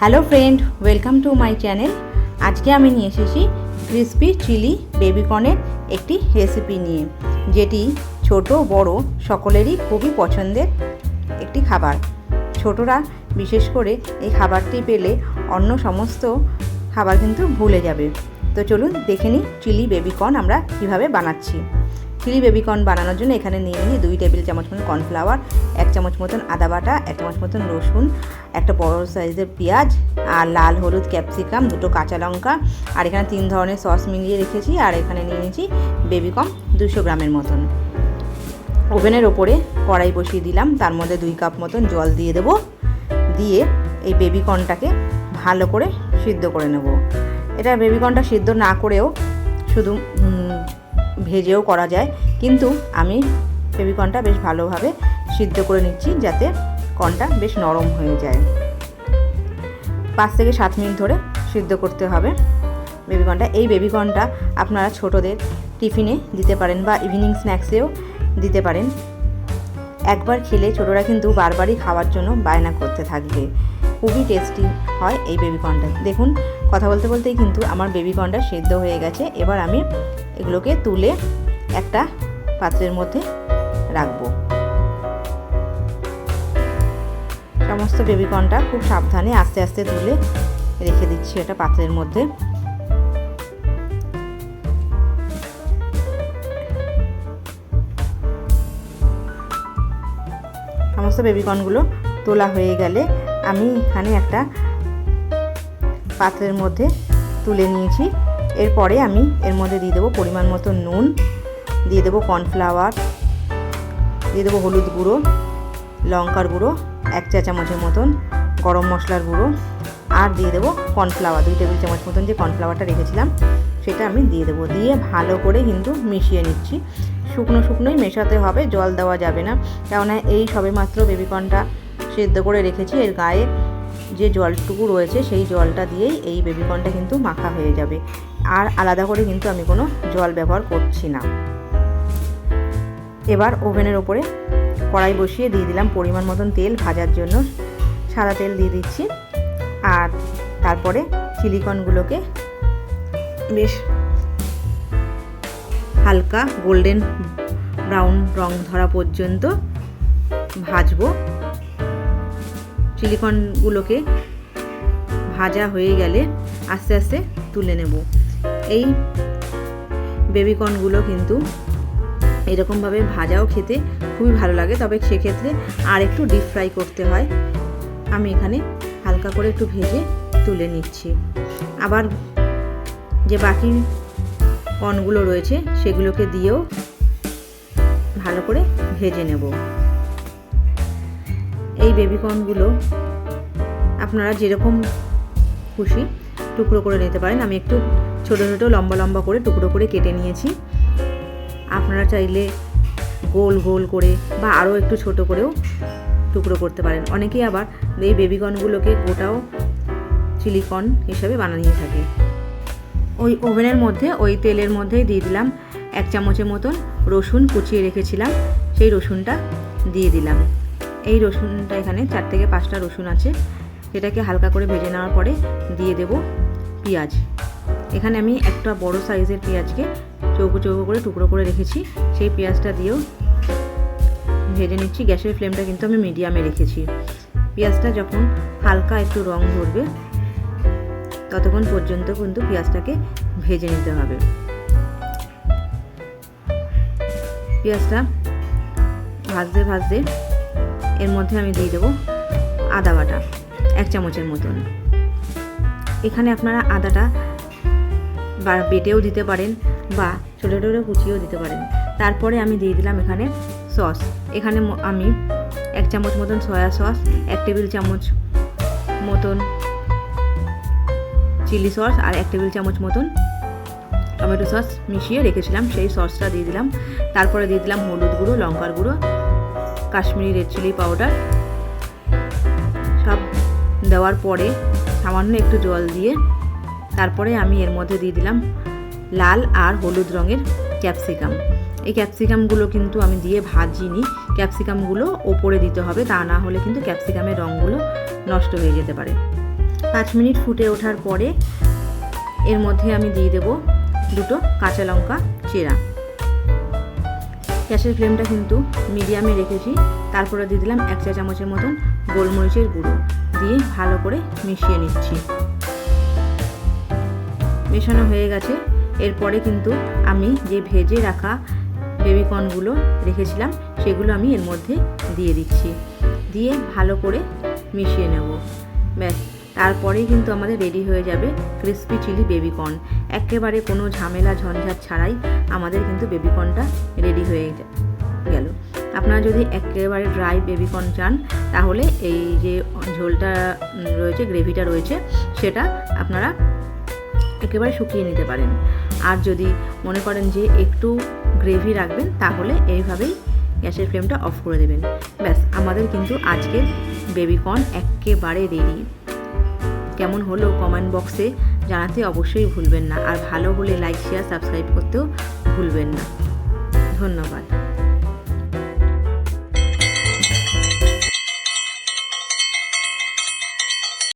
Hello friend, welcome to my channel. আজকে আমি নিয়ে এসেছি ক্রিসপি চিলি বেবিকর্নের একটি রেসিপি নিয়ে, যেটি ছোট, বড় সকলেরই খুবই পছন্দের একটি খাবার। ছোটরা বিশেষ করে এই খাবারটি পেলে অন্য সমস্ত খাবার কিন্তু ভুলে যাবে। তো চলুন দেখে নিই চিলি বেবিকর্ন আমরা কীভাবে বানাচ্ছি। চিলি বেবিকর্ন বানানোর জন্য এখানে নিয়ে নিই দুই টেবিল চামচ মতন কর্নফ্লাওয়ার, এক চামচ মতন আদা বাটা, এক চামচ মতন রসুন, একটা বড় সাইজের পেঁয়াজ আর লাল হলুদ ক্যাপসিকাম, দুটো কাঁচা লঙ্কা আর এখানে তিন ধরনের সস মিলিয়ে রেখেছি আর এখানে নিয়ে নিয়েছি বেবিকর্ন দুশো গ্রামের মতন। ওভেনের ওপরে কড়াই বসিয়ে দিলাম, তার মধ্যে দুই কাপ মতন জল দিয়ে দেবো, দিয়ে এই বেবিকর্নটাকে ভালো করে সিদ্ধ করে নেব। এটা বেবিকর্নটা সিদ্ধ না করেও শুধু ভেজেও করা যায়। কিন্তু আমি বেবিকর্নটা বেশ ভালোভাবে সিদ্ধ করে নিচ্ছি যাতে কনটা বেশ নরম হয়ে যায়। পাঁচ থেকে সাত মিনিট ধরে সিদ্ধ করতে হবে। বেবিকর্নটা এই বেবিকনটা আপনারা ছোটদের টিফিনে দিতে পারেন বা ইভিনিং স্ন্যাক্সেও দিতে পারেন। একবার খেলে ছোটরা কিন্তু বারবারই খাওয়ার জন্য বায়না করতে থাকবে। খুবই টেস্টি হয় এই বেবিকর্নটা দেখুন, কথা বলতে বলতেই কিন্তু আমার বেবিকর্নটা সেদ্ধ হয়ে গেছে। এবার আমি এগুলোকে তুলে একটা পাত্রের মধ্যে রাখব। সমস্ত বেবিকর্নটা খুব সাবধানে আস্তে আস্তে তুলে রেখে দিচ্ছি এটা পাত্রের মধ্যে। সমস্ত বেবিকর্নগুলো তোলা হয়ে গেলে আমি এখানে একটা পাত্রের মধ্যে তুলে নিয়েছি। এরপরে আমি এর মধ্যে দিয়ে দেবো পরিমাণ মতো নুন, দিয়ে দেবো কর্নফ্লাওয়ার, দিয়ে দেবো হলুদ গুঁড়ো, লঙ্কার গুঁড়ো, এক চা চামচের মতন গরম মশলার গুঁড়ো, আর দিয়ে দেবো কর্নফ্লাওয়ার, দুই টেবিল চামচ মতন যে কর্নফ্লাওয়ারটা রেখেছিলাম, সেটা আমি দিয়ে দেবো। দিয়ে ভালো করে কিন্তু মিশিয়ে নিচ্ছি। শুকনো শুকনোই মেশাতে হবে, জল দেওয়া যাবে না। কেননা এই সবেমাত্র বেবিকর্নটা সেদ্ধ করে রেখেছি। এর গায়ে যে জলটুকু রয়েছে, সেই জলটা দিয়েই এই বেবিকর্নটা কিন্তু মাখা হয়ে যাবে। আর আলাদা করে কিন্তু আমি কোনো জল ব্যবহার করছি না। এবার ওভেনের ওপরে কড়াই বসিয়ে দিয়ে দিলাম পরিমাণ মতন তেল ভাজার জন্য। সাদা তেল দিয়ে দিচ্ছি। আর তারপরে চিলিকনগুলোকে বেশ হালকা গোল্ডেন ব্রাউন রং ধরা পর্যন্ত ভাজবো। সিলিকনগুলোকে ভাজা হয়ে গেলে আস্তে আস্তে তুলে নেব। এই বেবিকর্নগুলো কিন্তু এরকমভাবে ভাজাও খেতে খুবই ভালো লাগে, তবে সেক্ষেত্রে আর একটু ডিপ ফ্রাই করতে হয়। আমি এখানে হালকা করে একটু ভেজে তুলে নিচ্ছি। আবার যে বাকি কর্নগুলো রয়েছে, সেগুলোকে দিয়েও ভালো করে ভেজে নেব। এই বেবিকর্নগুলো আপনারা যেরকম খুশি টুকরো করে নিতে পারেন। আমি একটু ছোটো ছোটো, লম্বা লম্বা করে টুকরো করে কেটে নিয়েছি। আপনারা চাইলে গোল গোল করে বা আরও একটু ছোট করেও টুকরো করতে পারেন। অনেকেই আবার এই বেবিকর্নগুলোকে গোটাও চিলিকর্ন হিসাবে বানিয়ে থাকে। ওই ওভেনের মধ্যে, ওই তেলের মধ্যেই দিয়ে দিলাম এক চামচের মতন রসুন কুচিয়ে রেখেছিলাম। সেই রসুনটা দিয়ে দিলাম। এই রসুনটা এখানে চার থেকে পাঁচটা রসুন আছে। সেটাকে হালকা করে ভেজে নেওয়ার পরে দিয়ে দেব পেঁয়াজ। এখানে আমি একটা বড় সাইজের পেঁয়াজকে চৌকো চৌকো করে টুকরো করে রেখেছি। সেই পেঁয়াজটা দিয়েও ভেজে নিচ্ছি। গ্যাসের ফ্লেমটা কিন্তু আমি মিডিয়ামে রেখেছি। পেঁয়াজটা যখন হালকা একটু রং ধরবে, ততক্ষণ পর্যন্ত কিন্তু পেঁয়াজটাকে ভেজে নিতে হবে। পেঁয়াজটা ভাজতে ভাজতে এর মধ্যে আমি দিয়ে দেবো আদা বাটা, এক চামচের মতন। এখানে আপনারা আদাটা বা বেটেও দিতে পারেন বা ছোটো ছোটো কুচিয়েও দিতে পারেন। তারপরে আমি দিয়ে দিলাম এখানে সস। এখানে আমি এক চামচ মতন সয়া সস, এক টেবিল চামচ মতন চিলি সস আর এক টেবিল চামচ মতন টমেটো সস মিশিয়ে রেখেছিলাম। সেই সসটা দিয়ে দিলাম। তারপরে দিয়ে দিলাম হলুদ গুঁড়ো, লঙ্কার গুঁড়ো কাশ্মীরি রেড চিলি পাউডার সব দেওয়ার পরে সামান্য একটু জল দিয়ে তারপরে আমি এর মধ্যে দিয়ে দিলাম লাল আর হলুদ রঙের ক্যাপসিকাম এই ক্যাপসিকামগুলো কিন্তু আমি দিয়ে ভাজিনি। ক্যাপসিকামগুলো ওপরে দিতে হবে, তা না হলে কিন্তু ক্যাপসিকামের রঙগুলো নষ্ট হয়ে যেতে পারে। পাঁচ মিনিট ফুটে ওঠার পরে এর মধ্যে আমি দিয়ে দেব দুটো কাঁচা লঙ্কা চেরা। গ্যাসের ফ্লেমটা কিন্তু মিডিয়ামে রেখেছি। তারপরে দিয়ে দিলাম এক চা চামচের মতন গোলমরিচের গুঁড়ো। দিয়ে ভালো করে মিশিয়ে নিচ্ছি। মেশানো হয়ে গেছে। এরপরে কিন্তু আমি যে ভেজে রাখা বেবিকর্নগুলো রেখেছিলাম, সেগুলো আমি এর মধ্যে দিয়ে দিচ্ছি। দিয়ে ভালো করে মিশিয়ে নেব। ব্যাস। তারপরেই কিন্তু আমাদের রেডি হয়ে যাবে ক্রিস্পি চিলি বেবিকর্ন একেবারে কোনো ঝামেলা, ঝঞ্ঝাট ছাড়াই আমাদের কিন্তু বেবিকর্নটা রেডি হয়ে গেল। আপনারা যদি একেবারে ড্রাই বেবিকর্ন চান, তাহলে এই যে ঝোলটা রয়েছে গ্রেভিটা রয়েছে, সেটা আপনারা একেবারে শুকিয়ে নিতে পারেন। আর যদি মনে করেন যে একটু গ্রেভি রাখবেন, তাহলে এইভাবেই গ্যাসের ফ্লেমটা অফ করে দেবেন। ব্যাস, আমাদের কিন্তু আজকের বেবিকর্ন একেবারে রেডি কেমন হলো কমেন্ট বক্সে জানাতে অবশ্যই ভুলবেন না। আর ভালো হলে লাইক শেয়ার সাবস্ক্রাইব করতেও ভুলবেন না। ধন্যবাদ।